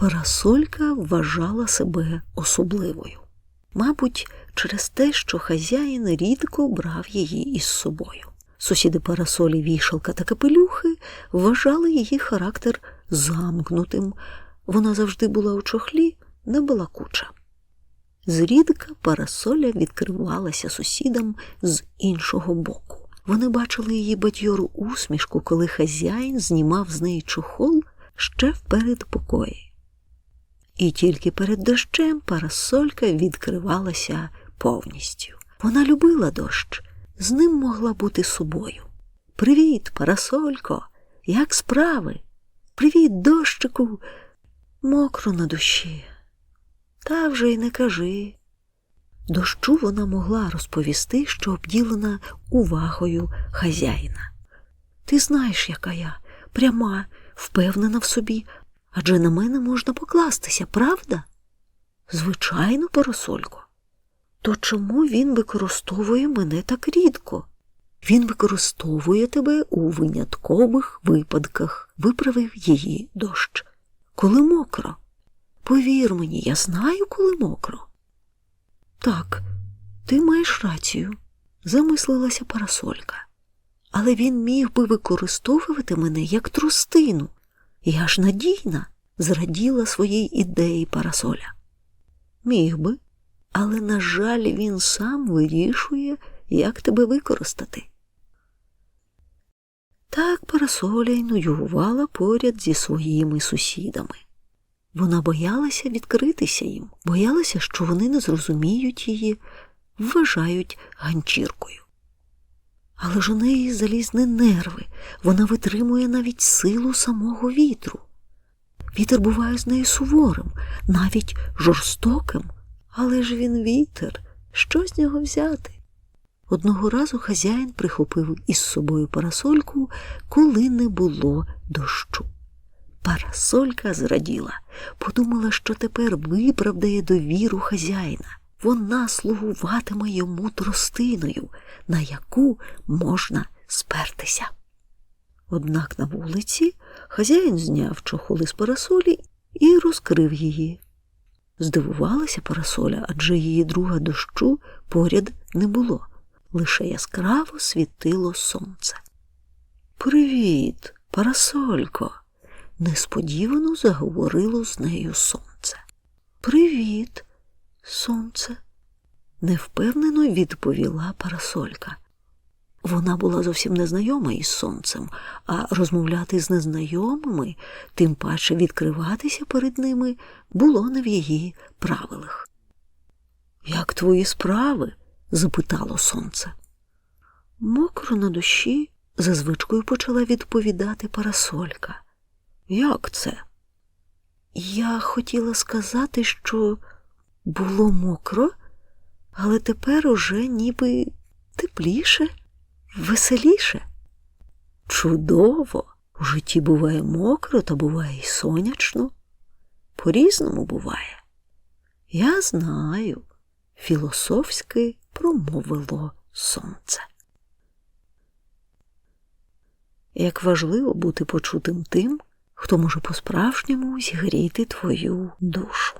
Парасолька вважала себе особливою. Мабуть, через те, що хазяїн рідко брав її із собою. Сусіди парасолі, вішалка та капелюхи вважали її характер замкнутим. Вона завжди була у чохлі, не балакуча. Зрідка парасоля відкривалася сусідам з іншого боку. Вони бачили її бадьору усмішку, коли хазяїн знімав з неї чохол ще в передпокої. І тільки перед дощем парасолька відкривалася повністю. Вона любила дощ, з ним могла бути собою. Привіт, парасолько, як справи? Привіт, дощику, мокро на душі. Та вже й не кажи. Дощу вона могла розповісти, що обділена увагою хазяїна. Ти знаєш, яка я, пряма, впевнена в собі, адже на мене можна покластися, правда? Звичайно, парасолько. То чому він використовує мене так рідко? Він використовує тебе у виняткових випадках, виправив її дощ. Коли мокро. Повір мені, я знаю, коли мокро. Так, ти маєш рацію, замислилася парасолька. Але він міг би використовувати мене як трустину. Я ж надійна, зраділа своїй ідеї парасоля. Міг би, але, на жаль, він сам вирішує, як тебе використати. Так парасоля й нудьгувала поряд зі своїми сусідами. Вона боялася відкритися їм, боялася, що вони не зрозуміють її, вважають ганчіркою. Але ж у неї залізні нерви, вона витримує навіть силу самого вітру. Вітер буває з нею суворим, навіть жорстоким, але ж він вітер, що з нього взяти? Одного разу хазяїн прихопив із собою парасольку, коли не було дощу. Парасолька зраділа, подумала, що тепер виправдає довіру хазяїна. Вона слугуватиме йому тростиною, на яку можна спертися. Однак на вулиці хазяїн зняв чохол із парасолі і розкрив її. Здивувалася парасоля, адже її друга дощу поряд не було, лише яскраво світило сонце. Привіт, парасолько! несподівано заговорило з нею сонце. Привіт, сонце, невпевнено відповіла парасолька. Вона була зовсім незнайома із сонцем, а розмовляти з незнайомими, тим паче відкриватися перед ними, було не в її правилах. Як твої справи? запитало сонце. Мокро на душі, за звичкою почала відповідати парасолька. Як це? Я хотіла сказати, що було мокро, але тепер уже ніби тепліше, веселіше. Чудово! У житті буває мокро, та буває й сонячно. По-різному буває. Я знаю, філософськи промовило сонце. Як важливо бути почутим тим, хто може по-справжньому зігріти твою душу.